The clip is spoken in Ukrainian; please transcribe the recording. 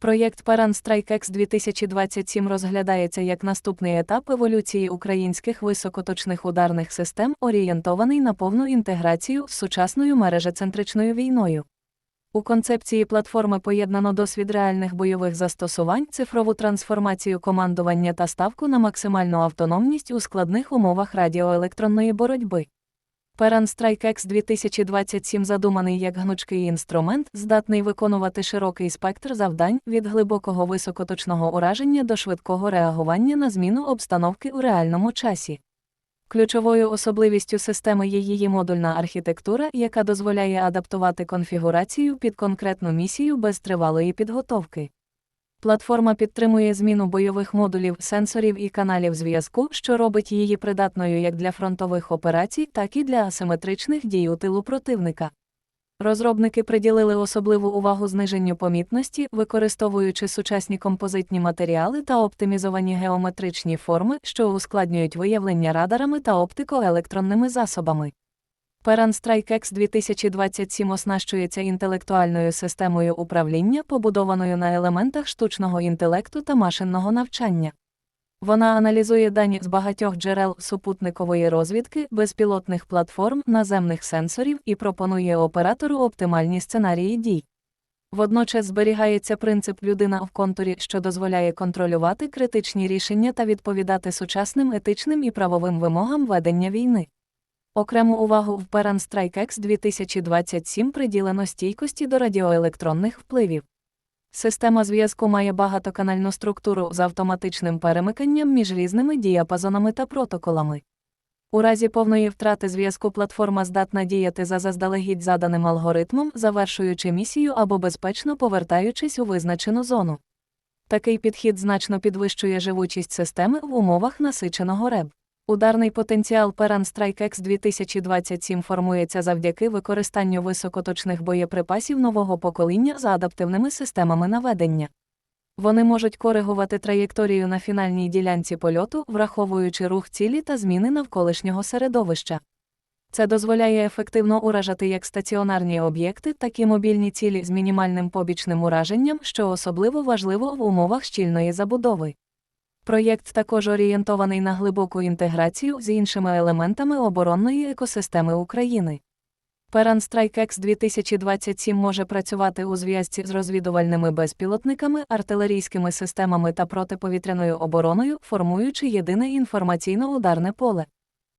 Проєкт Paran Strike X 2027 розглядається як наступний етап еволюції українських високоточних ударних систем, орієнтований на повну інтеграцію з сучасною мережецентричною війною. У концепції платформи поєднано досвід реальних бойових застосувань, цифрову трансформацію командування та ставку на максимальну автономність у складних умовах радіоелектронної боротьби. Peran Strike X 2027 задуманий як гнучкий інструмент, здатний виконувати широкий спектр завдань від глибокого високоточного ураження до швидкого реагування на зміну обстановки у реальному часі. Ключовою особливістю системи є її модульна архітектура, яка дозволяє адаптувати конфігурацію під конкретну місію без тривалої підготовки. Платформа підтримує зміну бойових модулів, сенсорів і каналів зв'язку, що робить її придатною як для фронтових операцій, так і для асиметричних дій у тилу противника. Розробники приділили особливу увагу зниженню помітності, використовуючи сучасні композитні матеріали та оптимізовані геометричні форми, що ускладнюють виявлення радарами та оптико-електронними засобами. Peran Strike X 2027 оснащується інтелектуальною системою управління, побудованою на елементах штучного інтелекту та машинного навчання. Вона аналізує дані з багатьох джерел супутникової розвідки, безпілотних платформ, наземних сенсорів і пропонує оператору оптимальні сценарії дій. Водночас зберігається принцип людина в контурі, що дозволяє контролювати критичні рішення та відповідати сучасним етичним і правовим вимогам ведення війни. Окрему увагу в Peran X 2027 приділено стійкості до радіоелектронних впливів. Система зв'язку має багатоканальну структуру з автоматичним перемиканням між різними діапазонами та протоколами. У разі повної втрати зв'язку платформа здатна діяти за заздалегідь заданим алгоритмом, завершуючи місію або безпечно повертаючись у визначену зону. Такий підхід значно підвищує живучість системи в умовах насиченого реб. Ударний потенціал Peran Strike X 2027 формується завдяки використанню високоточних боєприпасів нового покоління за адаптивними системами наведення. Вони можуть коригувати траєкторію на фінальній ділянці польоту, враховуючи рух цілі та зміни навколишнього середовища. Це дозволяє ефективно уражати як стаціонарні об'єкти, так і мобільні цілі з мінімальним побічним ураженням, що особливо важливо в умовах щільної забудови. Проєкт також орієнтований на глибоку інтеграцію з іншими елементами оборонної екосистеми України. Peran X 2027 може працювати у зв'язці з розвідувальними безпілотниками, артилерійськими системами та протиповітряною обороною, формуючи єдине інформаційно-ударне поле.